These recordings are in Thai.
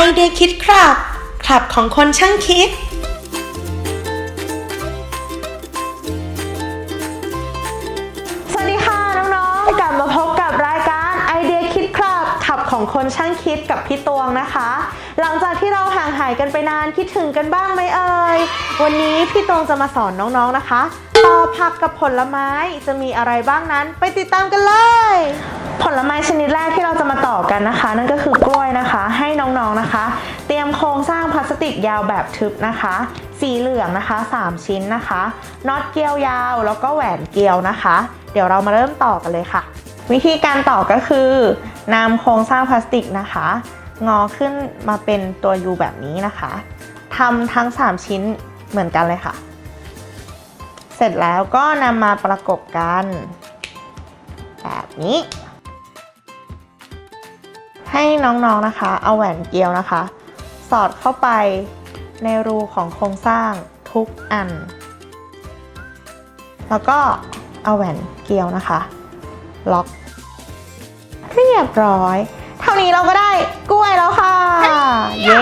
ไอเดียคิดครับคลับของคนช่างคิด สวัสดีค่ะน้องๆ กลับมาพบกับรายการไอเดียคิดครับขับของคนช่างคิดกับพี่ตวงนะคะ หลังจากที่เราห่างหายกันไปนานคิดถึงกันบ้างไหมเอ่ย วันนี้พี่ตวงจะมาสอนน้องๆ นะคะต่อผักกับผลไม้จะมีอะไรบ้างนั้น ไปติดตามกันเลย ผลไม้ชนิดแรกที่เราจะมาต่อกันนะคะ นั่นก็คือกล้วยนะคะ ให้น้องๆนะคะ เตรียมโครงสร้างพลาสติกยาวแบบทึบนะคะ สีเหลืองนะคะ 3 ชิ้นนะคะน็อตเกลียวยาว แล้วก็แหวนเกลียวนะคะ เดี๋ยวเรามาเริ่มต่อกันเลยค่ะ วิธีการต่อก็คือนำโครงสร้างพลาสติกนะคะ งอขึ้นมาเป็นตัว U แบบนี้นะคะทำทั้ง 3 ชิ้นเหมือนกันเลยค่ะ เสร็จแล้วก็นำมาประกบกัน แบบนี้ ให้น้องๆนะคะ เอาแหวนเกลียวนะคะ สอดเข้าไปในรูของโครงสร้างทุกอัน แล้วก็เอาแหวนเกลียวนะคะ ล็อกเรียบร้อย เท่านี้เราก็ได้กล้วยแล้วค่ะ เย้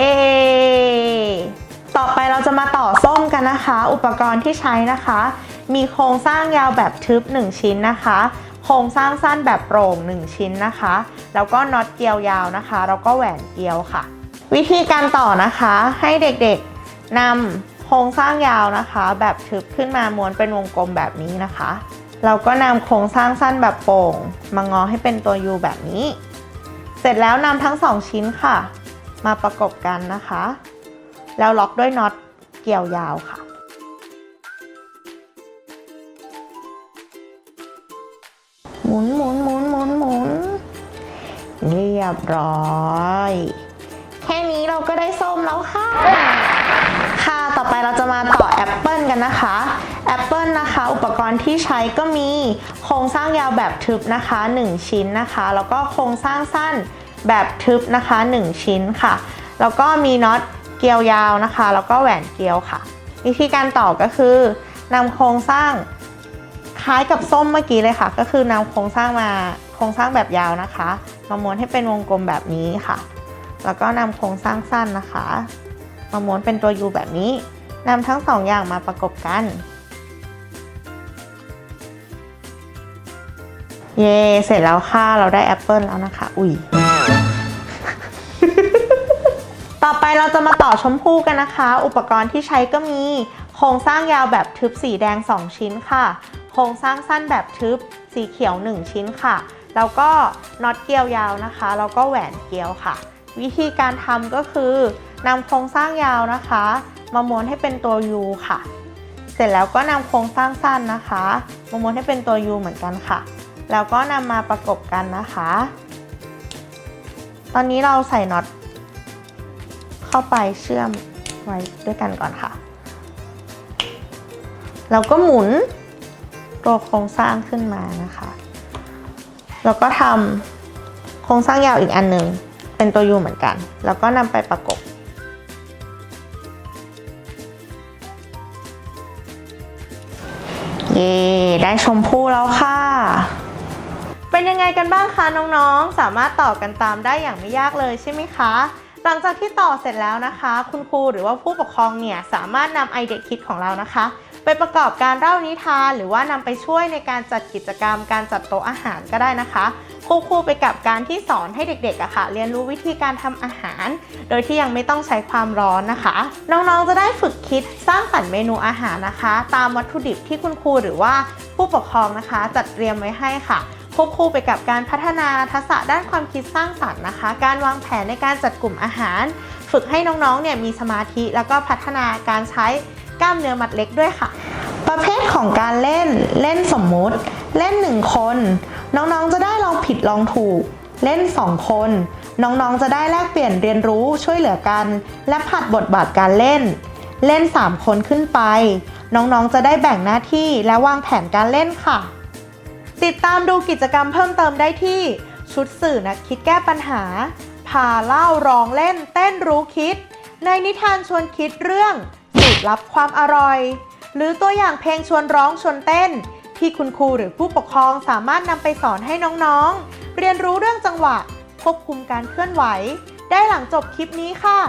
ต่อไปเราจะมาต่อส้มกันนะคะ อุปกรณ์ที่ใช้นะคะ มีโครงสร้างยาวแบบทึบ 1 ชิ้นนะคะ โครงสร้างสั้นแบบโปร่ง 1 ชิ้นนะคะ แล้วก็น็อตเกลียวยาวนะคะ แล้วก็แหวนเกลียวค่ะ วิธีการต่อนะคะให้เด็กๆนำโครงสร้างยาวนะคะ แบบทึบขึ้นมาม้วนเป็นวงกลมแบบนี้นะคะ เราก็นำโครงสร้างสั้นแบบโปร่ง มางอให้เป็นตัว U แบบนี้ เสร็จแล้วนำทั้งสองชิ้นค่ะ มาประกบกันนะคะ แล้วล็อกด้วยน็อตเกลียวยาวค่ะ หมุนหมุนหมุนหมุนหมุนเรียบร้อย แค่นี้เราก็ได้ส้มแล้วค่ะ ค่ะต่อไปเราจะมาต่อแอปเปิลกันนะคะแอปเปิลนะคะอุปกรณ์ที่ใช้ก็มีโครงสร้างยาวแบบทึบนะคะ 1 ชิ้นนะคะ แล้วก็โครงสร้างสั้นแบบทึบนะคะ 1 ชิ้นค่ะ แล้วก็มีน็อตเกลียวยาวนะคะ แล้วก็แหวนเกลียวค่ะ วิธีการต่อก็คือนำโครงสร้าง ล้ายกับส้มเมื่อกี้เลยค่ะ ก็คือนำโครงสร้างมาโครงสร้างแบบยาวนะคะ มาม้วนให้เป็นวงกลมแบบนี้ค่ะ แล้วก็นำโครงสร้างสั้นนะคะ มาม้วนเป็นตัว U แบบนี้นำทั้งสองอย่างมาประกบกัน เย่เสร็จแล้วค่ะ เราได้แอปเปิลแล้วนะคะ อุ้ย ต่อไปเราจะมาต่อชมพู่กันนะคะ อุปกรณ์ที่ใช้ก็มี โครงสร้างยาวแบบทึบสีแดง 2 ชิ้นค่ะ โครงสร้างสั้นแบบทึบ สีเขียว 1 ชิ้นค่ะ แล้วก็น็อตเกลียวยาวนะคะ แล้วก็แหวนเกลียวค่ะ วิธีการทำก็คือนำโครงสร้างยาวนะคะ มาม้วนให้เป็นตัว U ค่ะ เสร็จแล้วก็นำโครงสร้างสั้นนะคะมาม้วนให้เป็นตัว U เหมือนกันค่ะ แล้วก็นำมาประกบกันนะคะ ตอนนี้เราใส่น็อตเข้าไปเชื่อมไว้ด้วยกันก่อนค่ะ แล้วก็หมุน ตัวโครงสร้างขึ้นมานะคะ แล้วก็ทำโครงสร้างยาวอีกอันหนึ่งเป็นตัว U เหมือนกัน แล้วก็นำไปประกบเย่ได้ชมพู่แล้วค่ะ เป็นยังไงกันบ้างคะน้องๆ สามารถต่อกันตามได้อย่างไม่ยากเลยใช่ไหมคะ หลังจากที่ต่อเสร็จแล้วนะคะ คุณครูหรือว่าผู้ปกครองเนี่ยสามารถนำไอเดียคิดของเรานะคะ ไปประกอบการเล่านิทาน หรือว่านำไปช่วยในการจัดกิจกรรม การจัดโต๊ะอาหารก็ได้นะคะควบคู่ไปกับการที่สอนให้เด็กๆอะค่ะ เรียนรู้วิธีการทำอาหาร โดยที่ยังไม่ต้องใช้ความร้อนนะคะ น้องๆจะได้ฝึกคิดสร้างสรรค์เมนูอาหารนะคะ ตามวัตถุดิบที่คุณครูหรือว่าผู้ปกครองนะคะ จัดเตรียมไว้ให้ค่ะควบคู่ไปกับการพัฒนาทักษะด้านความคิดสร้างสรรค์นะคะ การวางแผนในการจัดกลุ่มอาหาร ฝึกให้น้องๆเนี่ยมีสมาธิแล้วก็พัฒนาการใช้กล้ามเนื้อมัดเล็กด้วยค่ะ ประเภทของการเล่น เล่นสมมุติ เล่น 1 คน น้องๆจะได้ลองผิดลองถูก เล่น 2 คน น้องๆจะได้แลกเปลี่ยนเรียนรู้ช่วยเหลือกัน และผัดบทบาทการเล่น เล่น 3 คนขึ้นไป น้องๆจะได้แบ่งหน้าที่และวางแผนการเล่นค่ะ ติดตามดูกิจกรรมเพิ่มเติมได้ที่ ชุดสื่อนักคิดแก้ปัญหา พาเล่าร้องเล่น เต้นรู้คิด ในนิทานชวนคิดเรื่องสูตรลับความอร่อย หรือตัวอย่างเพลงชวนร้องชวนเต้น ที่คุณครูหรือผู้ปกครองสามารถนำไปสอนให้น้องๆ เรียนรู้เรื่องจังหวะ ควบคุมการเคลื่อนไหว ได้หลังจบคลิปนี้ค่ะ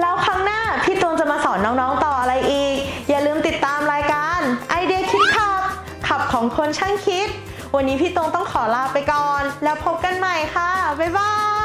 แล้วครั้งหน้าพี่ตูนจะมาสอนน้องๆต่ออะไรอีก อย่าลืมติดตามรายการไอเดียคิดขับขับของคนช่างคิด วันนี้พี่ตูนต้องขอลาไปก่อน แล้วพบกันใหม่ค่ะ บ๊ายบาย